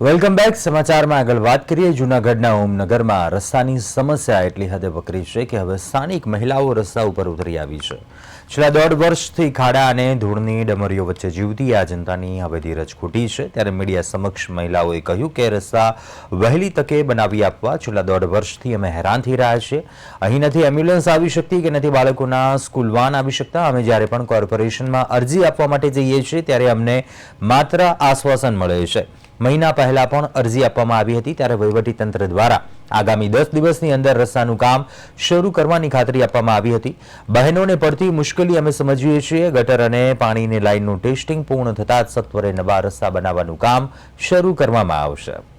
Welcome back સમાચારમાં આગળ વાત કરીએ. જૂનાગઢના ઓમનગરમાં રસ્તાની સમસ્યા એટલી હદે વકરી છે કે હવે સ્થાનિક મહિલાઓ રસ્તા ઉપર ઉતરી આવી છે. છેલ્લા દોઢ વર્ષથી ખાડા અને ધૂળની ડમરીઓ વચ્ચે જીવતી આ જનતાની હવે ધીરજ ખૂટી છે. ત્યારે મીડિયા સમક્ષ મહિલાઓએ કહ્યું કે રસ્તા વહેલી તકે બનાવી આપવા છેલ્લા દોઢ વર્ષથી અમે હેરાન થઈ રહ્યા છીએ. અહીં નથી એમ્બ્યુલન્સ આવી શકતી કે નથી બાળકોના સ્કૂલ વાન આવી શકતા. અમે જ્યારે પણ કોર્પોરેશનમાં અરજી આપવા માટે જઈએ છીએ, ત્યારે અમને માત્ર આશ્વાસન મળે છે. મહિના પહેલા પણ અરજી આપવામાં આવી હતી ત્યારે વહીવટીતંત્ર દ્વારા આગામી દસ દિવસની અંદર રસ્તાનું કામ શરૂ કરવાની ખાતરી આપવામાં આવી હતી. બહેનોને પડતી મુશ્કેલી અમે સમજીએ છીએ. ગટર અને પાણીની લાઇનનું ટેસ્ટિંગ પૂર્ણ થતાં જ સત્વરે નવા રસ્તા બનાવવાનું કામ શરૂ કરવામાં આવશે.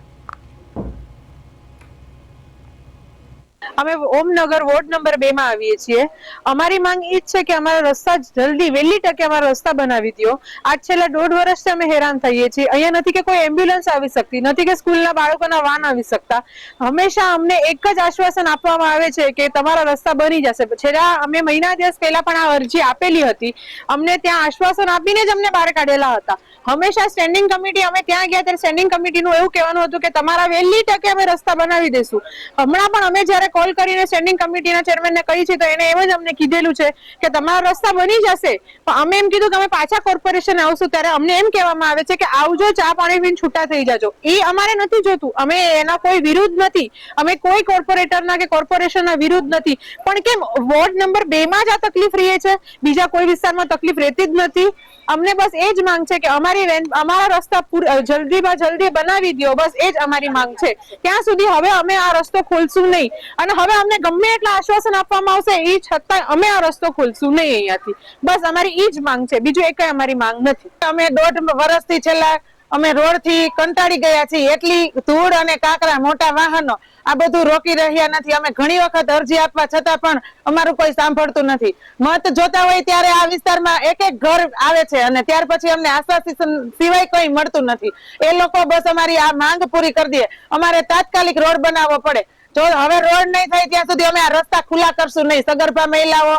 અમે ઓમનગર વોર્ડ નંબર બે માં આવીએ છીએ. અમારી માંગ એ જ છે કે અમારા રસ્તા જલ્દી, વહેલી તકે અમારા રસ્તા બનાવી દો આજ છેલ્લા દોઢ વર્ષથી અમે હેરાન થઈએ છીએ. અહીંયા નથી કે કોઈ એમ્બ્યુલન્સ આવી શકતી, નથી કે સ્કૂલના બાળકોના વાન આવી શકતા. હંમેશા અમને એક જ આશ્વાસન આપવામાં આવે છે કે તમારા રસ્તા બની જશે. છેલ્લા અમે મહિના દિવસ પહેલા પણ આ અરજી આપેલી હતી. અમને ત્યાં આશ્વાસન આપીને જ અમને બહાર કાઢેલા હતા. હંમેશા સ્ટેન્ડિંગ કમિટી અમે ત્યાં ગયા ત્યારે સ્ટેન્ડિંગ કમિટીનું એવું કહેવાનું હતું કે તમારા વહેલી તકે અમે રસ્તા બનાવી દઈશું હમણાં પણ અમે જ્યારે કોલ કરીને સ્ટેન્ડિંગ કમિટીના ચેરમેનને કહી છે, તો એને એમ જ અમને કીધેલું છે કે તમારા રસ્તા બની જશે. પણ અમે એમ કીધું કે અમે પાછા કોર્પોરેશન આવશું. ત્યારે અમને એમ કહેવામાં આવે છે કે, આવજો, ચા પાણી પીને છૂટા થઈ જાજો. એ અમારે નથી જોતું. અમે એના કોઈ વિરુદ્ધ નથી. અમે કોઈ કોર્પોરેટરના કે કોર્પોરેશનના વિરુદ્ધ નથી. પણ કેમ, વોર્ડ નંબર બે માં જ આ તકલીફ રહીએ છે? બીજા કોઈ વિસ્તારમાં તકલીફ રહેતી જ નથી. અમને બસ એ જ માંગ છે કે અમારી અમારા રસ્તા જલ્દીમાં જલ્દી બનાવી દો બસ એ જ અમારી માંગ છે. ત્યાં સુધી હવે અમે આ રસ્તો ખોલશું નહીં. અને હવે અમને ગમે એટલા આશ્વાસન આપવામાં આવશે, એ છતાં અમે આ રસ્તો ખોલશું નહીં અહીંયાથી. બસ અમારી એ જ માંગ છે, બીજું એક અમારી માંગ નથી. અમે દોઢ વર્ષથી છેલ્લા, અમે રોડથી કંટાળી ગયા છીએ, એટલી ધૂળ અને કાકરા, મોટા વાહનો, આ બધું રોકી રહ્યા નથી. અમે ઘણી વખત અરજી આપવા છતાં પણ અમારું કોઈ સાંભળતું નથી. મત જોતા હોય ત્યારે આ વિસ્તારમાં એક એક ઘર આવે છે અને ત્યાર પછી અમને આશ્વાસન સિવાય કંઈ મળતું નથી. એ લોકો બસ અમારી આ માંગ પૂરી કરી દે. અમારે તાત્કાલિક રોડ બનાવવો પડે. જો હવે રોડ નહીં થાય ત્યાં સુધી અમે આ રસ્તા ખુલ્લા કરશું નહીં. સગર્ભા મહિલાઓ,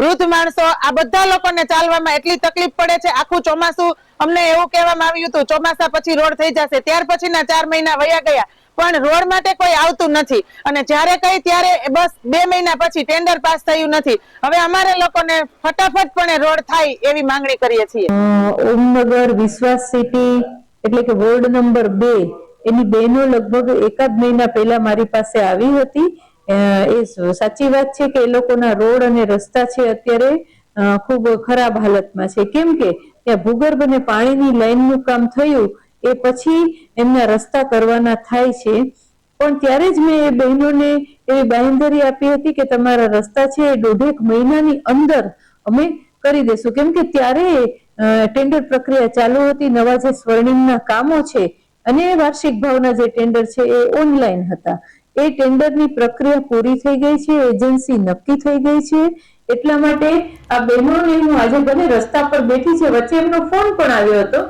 વૃદ્ધ માણસો, આ બધા લોકોને ચાલવામાં એટલી તકલીફ પડે છે. આખું ચોમાસું અમને એવું કહેવામાં આવ્યું હતું, ચોમાસા પછી રોડ થઈ જશે. ત્યાર પછીના ચાર મહિના વયા ગયા, પણ રોડ માટે કોઈ આવતું નથી. અને જ્યારે કઈ ત્યારે બસ બે મહિના પછી ટેન્ડર પાસ થયું નથી. હવે અમારે લોકોને ફટાફટ પણ રોડ થાય એવી માંગણી કરીએ છીએ. ઓમનગર વિશ્વાસ સિટી એટલે કે વોર્ડ નંબર બે એની બહેનો લગભગ એકાદ મહિના પહેલા મારી પાસે આવી હતી. એ સાચી વાત છે કે એ લોકોના રોડ અને રસ્તા છે અત્યારે ખૂબ ખરાબ હાલતમાં છે. કેમ કે ત્યાં ભૂગર્ભ અને પાણીની લાઈનનું કામ થયું, એ પછી એમના રસ્તા કરવાના થાય છે. પણ ત્યારે જ મેં એ બહેનોને એવી બાંહેધરી આપી હતી કે તમારા રસ્તા છે એ દોઢેક મહિનાની અંદર અમે કરી દેશું. કેમ કે ત્યારે ટેન્ડર પ્રક્રિયા ચાલુ હતી, નવા જે સ્વર્ણિમના કામો છે અને વાર્ષિક ભાવના જે ટેન્ડર છે એ ઓનલાઈન હતા. એ ટેન્ડરની પ્રક્રિયા પૂરી થઈ ગઈ છે એજન્સી નક્કી થઈ ગઈ છે. એટલા માટે આ બહેનોને હું આજે ભલે રસ્તા પર બેઠી છે, વચ્ચે એમનો ફોન પણ આવ્યો હતો.